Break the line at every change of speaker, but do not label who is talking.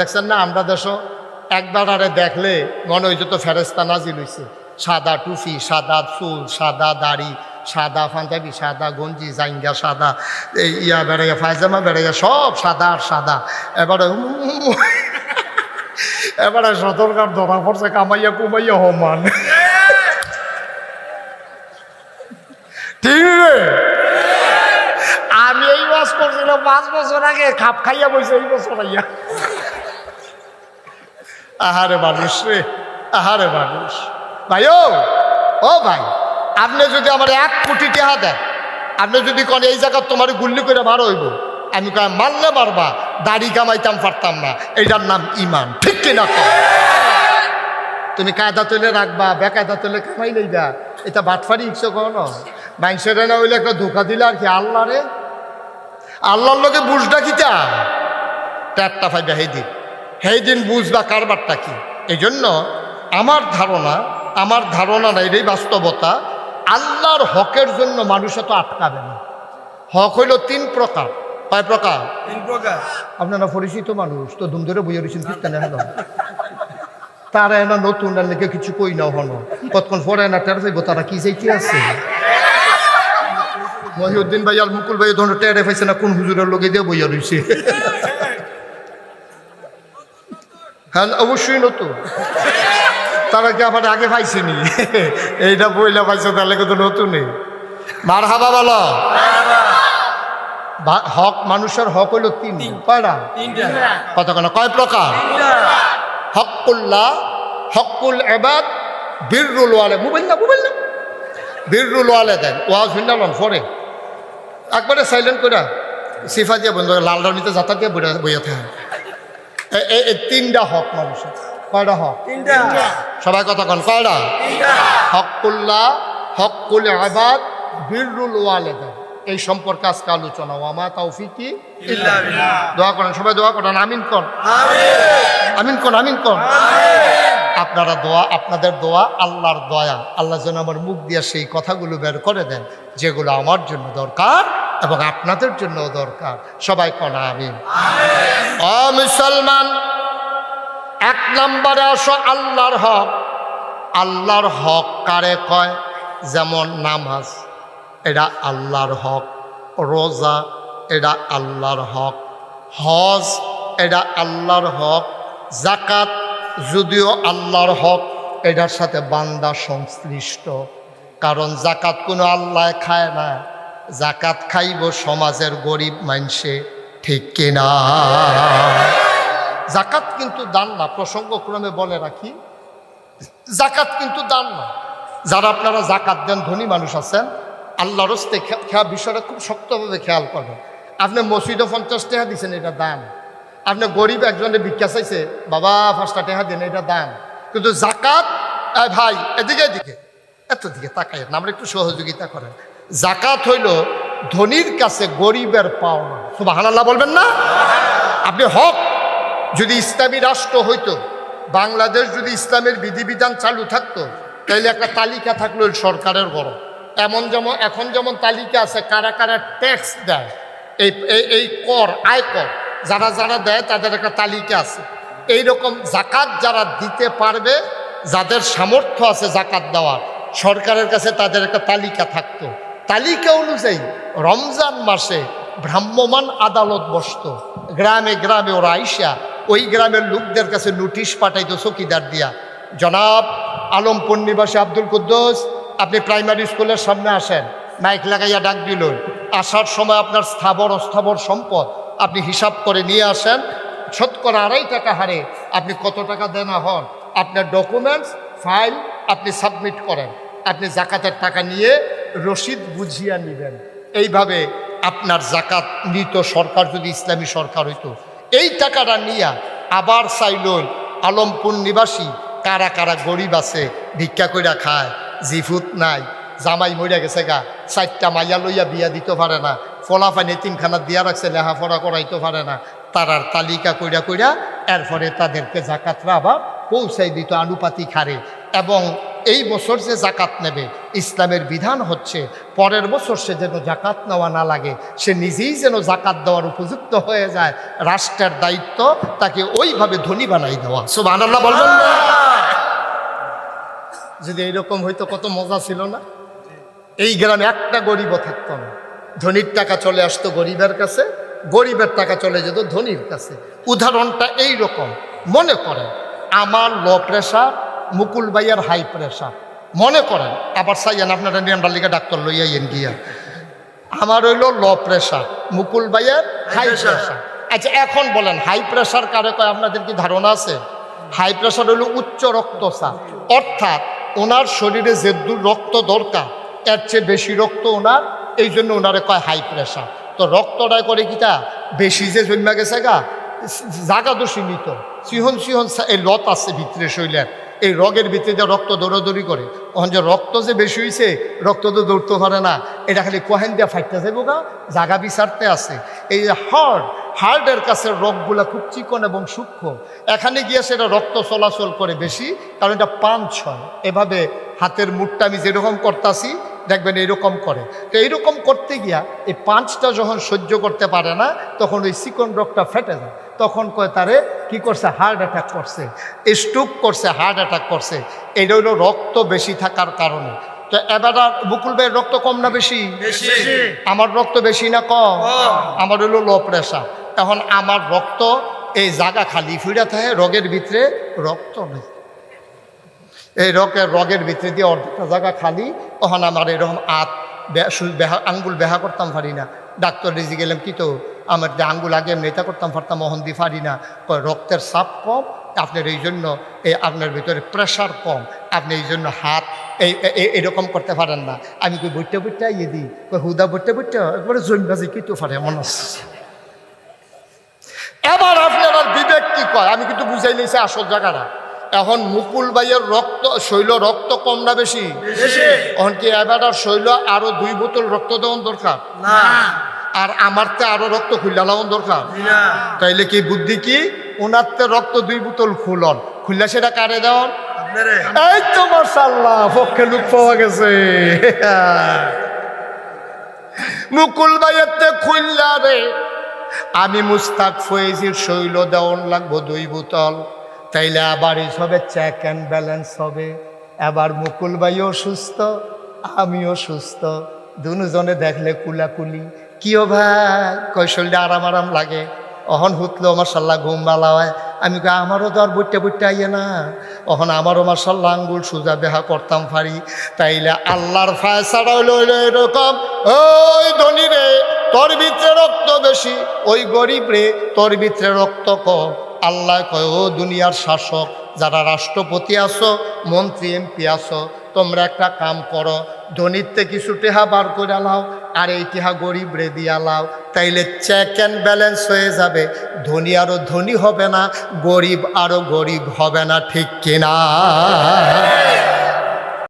দেখছেন না, আমরা দেশ একবার আরে দেখলে মনে হইতো তো ফেরেস্তা নাজিল হইছে। সাদা টুপি, সাদা চুল, সাদা দাড়ি, সাদা পাঞ্জাবি, সাদা গঞ্জি, জাইঙ্গা, সাদা ইয়া বেড়াইয়া ফায়জামা বেড়াইয়া, সব সাদা আর সাদা। এবারে এবারে সতর্কার ধরা পড়ছে, কামাইয়া কুমাইয়া হমান। ঠিক আমি এই বাস করছিলাম পাঁচ বছর আগে, খাপ খাইয়া বইছে, এই বছর আইয়া। আহারে মানুষ রে, আহারে মানুষ। ভাই ও ও ভাই, আপনি যদি আমার এক কোটি টাকা দেন, আপনি যদি কোন এই জায়গা তোমার গুল্লি করে বার হইব, আমি কয়, মারলে মারবা, দাড়ি কামাইতাম পারতাম না। এইটার নাম ইমান। ঠিক কিনা কর তুমি কায়দা তুলে রাখবা, বেকায়দা তুলে কামাই লইবা। এটা বাটফারি ইচ্ছো কখনো মানুষের না হইলে একটা ধোকা দিলে আর কি, আল্লাহ রে? আল্লাহর লোকে বুঝটা কিতা? ট্যাপটা ফাইবা দিন সেই দিন বুঝবা কারবারটা কি? এই জন্য আমার ধারণা আমার ধারণা না এটাই বাস্তবতা আল্লাহর হকের জন্য মানুষ তো আটকাবে না। হক হইল তিন প্রকার। কয় প্রকার?
তিন প্রকার।
আপনারা পরিচিত মানুষ তো ধুম ধরে বইয়া রয়েছেন খ্রিস্টানে হলো তারা এনা নতুন লেগে কিছু কই না হন। কতক্ষণ পরে না টের পাইব তারা কি চাইতে আছে? মহিউদ্দিন ভাই আর মুকুল ভাই ধরনের টেরে পাইছে না কোন হুজুরের লোকে দিয়ে বইয়া রয়েছে হ্যাঁ অবশ্যই নতুন। তারা কি আবার আগে পাইছেনি? এইটা বইলা পাইছে তাহলে কিন্তু নতুনই। মার হাবা বলো হক মানুষের হক হইল তিন কয়টা? কতক্ষণ কয় প্রকার? হকুল্লাহ হকুল এবাদ বীররুল ওয়ালে। মোবাইল না মোবাইল না বীররুল ওয়ালে দেন। ওয়াজ ভিন্নালন ফরে একবারে সাইলেন্ট করে সিফা দিয়ে বন্ধ লাল রনিতে যাতা দিয়ে বইয়া থাকে তিনটা হক মানুষের। কয়টা হক? সবাই কতক্ষণ কয়টা?
তিনটা।
হকুল্লাহ হকুল আবাদ বীররুল ওয়ালে দেন এই সম্পর্কে আজকে আলোচনা। ওয়ামা
ইল্লা
দোয়া করেন সবাই দোয়া করেন আমিন কর
আমিন।
আমিন কোন আমিন কোন। আপনারা দোয়া আপনাদের দোয়া আল্লাহর দয়া। আল্লাহ যেন আমার মুখ দিয়ে সেই কথাগুলো বের করে দেন যেগুলো আমার জন্য দরকার এবং আপনাদের জন্য দরকার। সবাই কনা আমিন। অ মুসলমান এক নম্বরে আসো আল্লাহর হক। আল্লাহর হক কারে কয়? যেমন নামাজ এটা আল্লাহর হক। রোজা এটা আল্লাহর হক। হজ এটা আল্লাহর হক। জাকাত যদিও আল্লাহর হক এটার সাথে বান্দা সংশ্লিষ্ট। কারণ জাকাত কোনো আল্লাহ খায় না। জাকাত খাইব সমাজের গরিব মানুষে ঠিক কিনা? জাকাত কিন্তু দান না, প্রসঙ্গক্রমে বলে রাখি, জাকাত কিন্তু দান না। যারা আপনারা জাকাত দেন, ধনী মানুষ আছেন, আল্লাহর হস্তে খেয়া বিষয়টা খুব শক্তভাবে খেয়াল করবেন। আপনি মসজিদে পঞ্চাশ টাকা দিচ্ছেন এটা দান। আপনি গরিব একজনে ভিক্ষা চাইছে, বাবা, পাঁচটা টাকা দেন, এটা দান। কিন্তু জাকাত ভাই, এদিকে এদিকে, এত দিকে তাকাই না আমরা একটু সহযোগিতা করেন। জাকাত হইল ধনীর কাছে গরিবের পাওনা। সুবাহ বলবেন না? আপনি হক যদি ইসলামী রাষ্ট্র হইতো বাংলাদেশ যদি ইসলামের বিধিবিধান চালু থাকতো তাইলে একটা তালিকা থাকল সরকারের বড়। এমন যেমন এখন যেমন তালিকা আছে কারা কারা ট্যাক্স দেয় এই এই- এই কর আয় কর যারা যারা দেয় তাদের একটা তালিকা আছে। এই রকম জাকাত যারা দিতে পারবে যাদের সামর্থ্য আছে জাকাত দেওয়ার সরকারের কাছে তাদের একটা তালিকা থাকতো। তালিকা অনুযায়ী রমজান মাসে ভ্রাম্যমান আদালত বসত। গ্রামে গ্রামে ওরা আইসা ওই গ্রামের লোকদের কাছে নোটিশ পাঠাইতো চকিদার দিয়া, জনাব আলমপুর নিবাসী আব্দুল কুদ্দোস, আপনি প্রাইমারি স্কুলের সামনে আসেন, মাইক লাগাইয়া ডাক দিল, আসার সময় আপনার স্থাবর অস্থাবর সম্পদ আপনি হিসাব করে নিয়ে আসেন, শতকরা আড়াই টাকা হারে আপনি কত টাকা দেনা হন, আপনার ডকুমেন্টস ফাইল আপনি সাবমিট করেন, আপনি জাকাতের টাকা নিয়ে রসিদ বুঝিয়া নেবেন। এইভাবে আপনার জাকাত নিত সরকার, যদি ইসলামী সরকার হইতো। এই টাকাটা নিয়া আবার চাইলই আলমপুর নিবাসী কারা কারা গরিব আছে, ভিক্ষা কইরা খায়, জিফুত নাই, জামাই মরিয়া গেছে গা, চারটা মাইয়া লইয়া বিয়া দিতে পারে না ফলাফাই তিনখানা দিয়া রাখছে লেহাপড়া করাইতে পারে না, তারার তালিকা কইরা কইরা এরপরে তাদেরকে জাকাতরা আবার পৌঁছাই দিত আনুপাতিক হারে। এবং এই বছর যে জাকাত নেবে, ইসলামের বিধান হচ্ছে পরের বছর সে যেন জাকাত নেওয়া না লাগে। সে নিজেই যেন জাকাত দেওয়ার উপযুক্ত হয়ে যায়। রাষ্ট্রের দায়িত্ব তাকে ওইভাবে ধনী বানাই দেওয়া। সব আনাল্লাহ বলবেন যদি এইরকম হয়তো কত মজা ছিল না? এই গ্রামে একটা গরিবও থাকতো না। ধনির টাকা চলে আসতো গরিবের কাছে, গরিবের টাকা চলে যেত ধনির কাছে। উদাহরণটা এই রকম মনে করেন, আমার লো প্রেশার মুকুল ভাইয়ার হাই প্রেশার। মনে করেন আবার সাইয়ান আপনারা নিয়মটা লিখে ডাক্তার লইয়াইয়েন গিয়া। আমার হইল লো প্রেশার মুকুল ভাইয়ের হাই প্রেশার। আচ্ছা এখন বলেন হাই প্রেশার কারে কয় আপনাদের কি ধারণা আছে? হাই প্রেশার হইল উচ্চ রক্তচাপ। অর্থাৎ ওনার শরীরে যে দূর রক্ত দরকার এর চেয়ে বেশি রক্ত ওনার এই জন্য ওনারে কয় হাই প্রেশার। তো রক্তটা করে কিটা বেশি যে জন্মা গেছে গা জাগা তো সীমিত সিহন সিহন এই লত আছে ভিতরে শরীরের। এই রগের ভিতরে যে রক্ত দৌড়াদৌড়ি করে ওখান যে রক্ত যে বেশি হয়েছে রক্ত তো দৌড়তে পারে না। এটা খালি কোহেন দিয়ে ফাইটতে যাব গা, জাগা বিচারতে আছে। এই যে হার্ট হার্টের কাছে রগগুলা খুব চিকন এবং সূক্ষ্ম। এখানে গিয়ে সেটা রক্ত চলাচল করে বেশি, কারণ এটা পাঞ্চ হয়। এভাবে হাতের মুঠটা আমি যেরকম করতাছি দেখবেন এরকম করে। তো এইরকম করতে গিয়া এই পাঁচটা যখন সহ্য করতে পারে না তখন ওই চিকন রোগটা ফেটে যায়। তখন কয় তারে কি করছে? হার্ট অ্যাটাক করছে। স্ট্রোক করছে হার্ট অ্যাটাক করছে। এটা হইল রক্ত বেশি থাকার কারণে। তো এবার আর বুকুল ভাইয়ের রক্ত কম না বেশি?
বেশি।
আমার রক্ত বেশি না কম?
কম।
আমার হলো লো প্রেশার তখন আমার রক্ত এই জায়গা খালি ফিরে থাকে রোগের ভিতরে রক্ত নেই। এই রগের রগের ভিতরে দিয়ে অর্ধেকটা জায়গা খালি। তখন আমার এরকম আত বেহা আঙ্গুল বেহা করতাম পারি না। ডাক্তার রেজি গেলাম কি তো, আমার যে আঙ্গুল আগে নেতা করতাম পারতাম মোহন দি পারি না। রক্তের চাপ কম, আপনার এই জন্য এই আপনার ভিতরে প্রেশার কম। আপনি এই জন্য হাত এই এরকম করতে পারেন না। আমি কই, বইটা বইটা ইয়ে দিই কই হুদা, বইটা বইটা। একবারে জন্মাজি কি তো পারে মনে হচ্ছে। এবার আপনার বিবেক কি কয়? আমি কিন্তু বুঝাই নিয়েছি আসল জায়গাটা। এখন মুকুল ভাইয়ের রক্ত শৈল রক্ত কম না বেশি? এখন কি এবার আর শৈল আরও দুই বোতল রক্ত দেওয়ান দরকার?
না।
আর আমার তে আরও রক্ত খুললা নেওয়ান দরকার? তাইলে কি বুদ্ধি কি? ওনার তে রক্ত দুই বোতল খুলন। খুললা সেটা কারে দেওয়ান? এই তো মার্শাল্লাহ পক্ষে লোক পাওয়া গেছে। মুকুল ভাইয়ের তে খুললা রে। আমি মুস্তাক ফয়েজির শৈল দেওয়ান লাগবো দুই বোতল। তাইলে আবার এসবে চেক অ্যান্ড ব্যালেন্স হবে। এবার মুকুল ভাইও সুস্থ, আমিও সুস্থ। দুজনে দেখলে কুলাকুলি। কিও ভাই? কৈশলটা আরাম আরাম লাগে? অহন হুতলো মার্শাল্লাহ ঘুম বালা হয়। আমি কই, আমারও তো আর বইটা বইটা আইয়ে না? অহন আমারও মার্শাল্লাহ আঙ্গুল সুজা বেহা করতাম পারি তাইলে আল্লাহর ফায়সারা হইল এরকম, ওই ধনী রে, তোর ভিতরে রক্ত বেশি, ওই গরিব রে, তোর ভিতরে রক্ত কম। আল্লাহ কয়, ও দুনিয়ার শাসক, যারা রাষ্ট্রপতি আসো মন্ত্রী, এমপি আসো তোমরা একটা কাম করো ধনীতে কিছু টেহা বার করে লাও, আর এই টেহা গরিব রেদি আলাও লাও। তাইলে চেক অ্যান্ড ব্যালেন্স হয়ে যাবে। ধনী আরও ধনী হবে না, গরিব আরও গরিব হবে না, ঠিক কিনা?